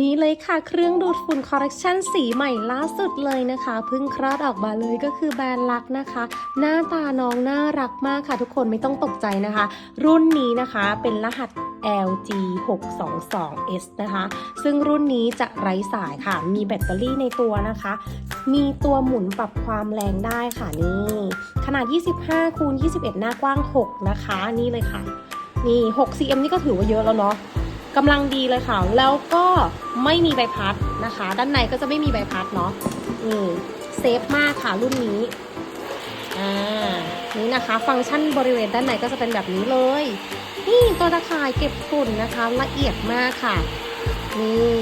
นี่เลยค่ะเครื่องดูดฝุ่นคอลเลคชันสีใหม่ล่าสุดเลยนะคะเพิ่งคลอดออกมาเลยก็คือแบรนด์ลักนะคะ หน้าตาน้องน่ารักมากค่ะทุกคนไม่ต้องตกใจนะคะ รุ่นนี้นะคะเป็นรหัส LG 622S นะคะ ซึ่งรุ่นนี้จะไร้สายค่ะ มีแบตเตอรี่ในตัวนะคะ มีตัวหมุนปรับความแรงได้ค่ะนี่ ขนาด 25คูณ21 หน้ากว้าง 6 นะคะ นี่เลยค่ะ นี่6 cm นี่ก็ถือว่าเยอะแล้วเนาะ กำลังดีเลยค่ะ แล้วก็ไม่มีใบพัดนะคะ ด้านในก็จะไม่มีใบพัดเนาะนี่เซฟมากค่ะรุ่นนี้อ่านี่นะคะ ฟังก์ชันบริเวณด้านในก็จะเป็นแบบนี้เลย นี่ตัวตะข่ายเก็บฝุ่นนะคะ ละเอียดมากค่ะ นี่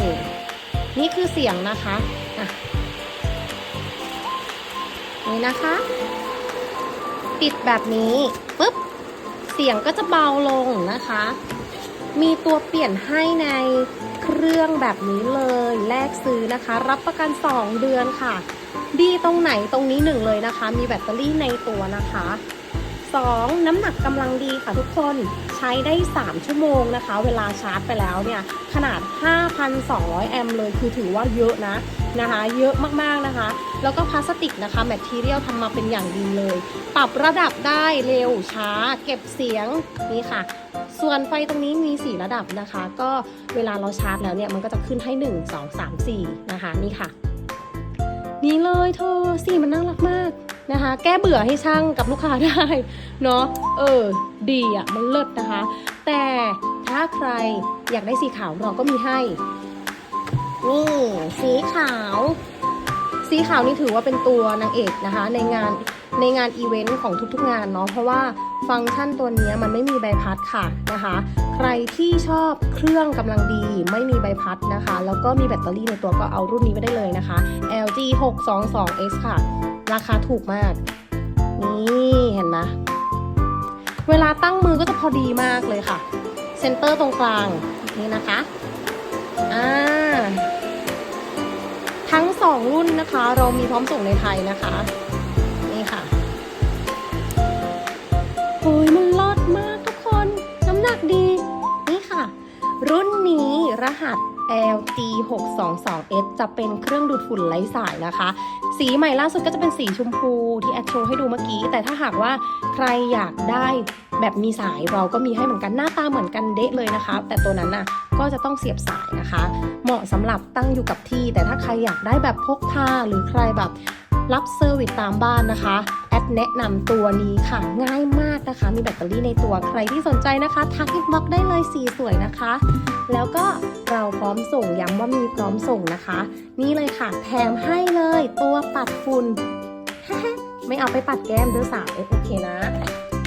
นี่คือเสียงนะคะอะนี่นะคะ ปิดแบบนี้ปุ๊บเสียงก็จะเบาลงนะคะ มีตัวเปลี่ยนให้ในเครื่องแบบนี้เลยแลกซื้อนะคะ รับประกัน 2 เดือนค่ะ ดีตรงไหนตรงนี้หนึ่งเลยนะคะ มีแบตเตอรี่ในตัวนะคะ 2. น้ำหนักกำลังดีค่ะทุกคนใช้ได้ 3 ชั่วโมงนะคะ เวลาชาร์จไปแล้วเนี่ย ขนาด 5,200 แอมป์เลยคือถือว่าเยอะนะนะคะ เยอะมากๆนะคะ แล้วก็พลาสติกนะคะแมททีเรียลทำมาเป็นอย่างดีเลย ปรับระดับได้เร็วช้า เก็บเสียงนี่ค่ะ ส่วนไฟตรงนี้มี 4 ระดับนะคะ ก็เวลาเราชาร์จแล้วเนี่ยมันก็จะขึ้นให้ 1 2 3 4 นะคะนี่ค่ะ นี่เลยเธอสีมันน่ารักมาก นะคะ แก้เบื่อให้ช่างกับลูกค้าได้เนาะเออ ดีอะ่ะมันเลิศนะคะ แต่ถ้าใครอยากได้สีขาวเราก็มีให้ นี่สีขาว สีขาวนี่ถือว่าเป็นตัวนางเอกนะคะ ในงานในงานอีเวนต์ของทุกๆงานเนาะเพราะว่าฟังก์ชันตัวนี้มันไม่มีใบพัดค่ะนะคะ ใครที่ชอบเครื่องกำลังดีไม่มีใบพัดนะคะ แล้วก็มีแบตเตอรี่ในตัวก็เอารุ่นนี้ไปได้เลยนะคะ LG 622S ค่ะ ราคาถูกมาก นี่เห็นไหมเวลาตั้งมือก็จะพอดีมากเลยค่ะ เซนเตอร์ตรงกลางนี่นะคะอ่าทั้ง 2 รุ่นนะคะ เรามีพร้อมส่งในไทยนะคะ รุ่นนี้รหัส LG 622S จะเป็นเครื่องดูดฝุ่นไร้สายนะคะ สีใหม่ล่าสุดก็จะเป็นสีชมพูที่แอดโชว์ให้ดูเมื่อกี้ แต่ถ้าหากว่าใครอยากได้แบบมีสายเราก็มีให้เหมือนกันหน้าตาเหมือนกันเดะเลยนะคะ แต่ตัวนั้นน่ะก็จะต้องเสียบสายนะคะ เหมาะสำหรับตั้งอยู่กับที่ แต่ถ้าใครอยากได้แบบพกพาหรือใครแบบ รับเซอร์วิสตามบ้านนะคะแอดแนะนำตัวนี้ค่ะง่ายมากนะคะ มีแบตเตอรี่ในตัวใครที่สนใจนะคะทักอินบ็อกได้เลยสีสวยนะคะ แล้วก็เราพร้อมส่งย้ำว่ามีพร้อมส่งนะคะ นี่เลยค่ะแถมให้เลยตัวปัดฝุ่นไม่เอาไปปัดแก้มด้อสาวโอเคนะ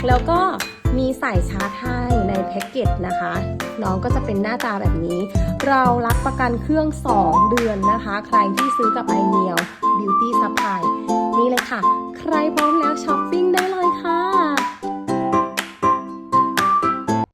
แล้วก็ มีใส่ชาร์จให้ในแพ็กเกจนะคะ น้องก็จะเป็นหน้าตาแบบนี้ เรารับประกันเครื่อง 2 เดือนนะคะ ใครที่ซื้อกับไอเนียวบิวตี้ซัพพลายนี่เลยค่ะ ใครพร้อม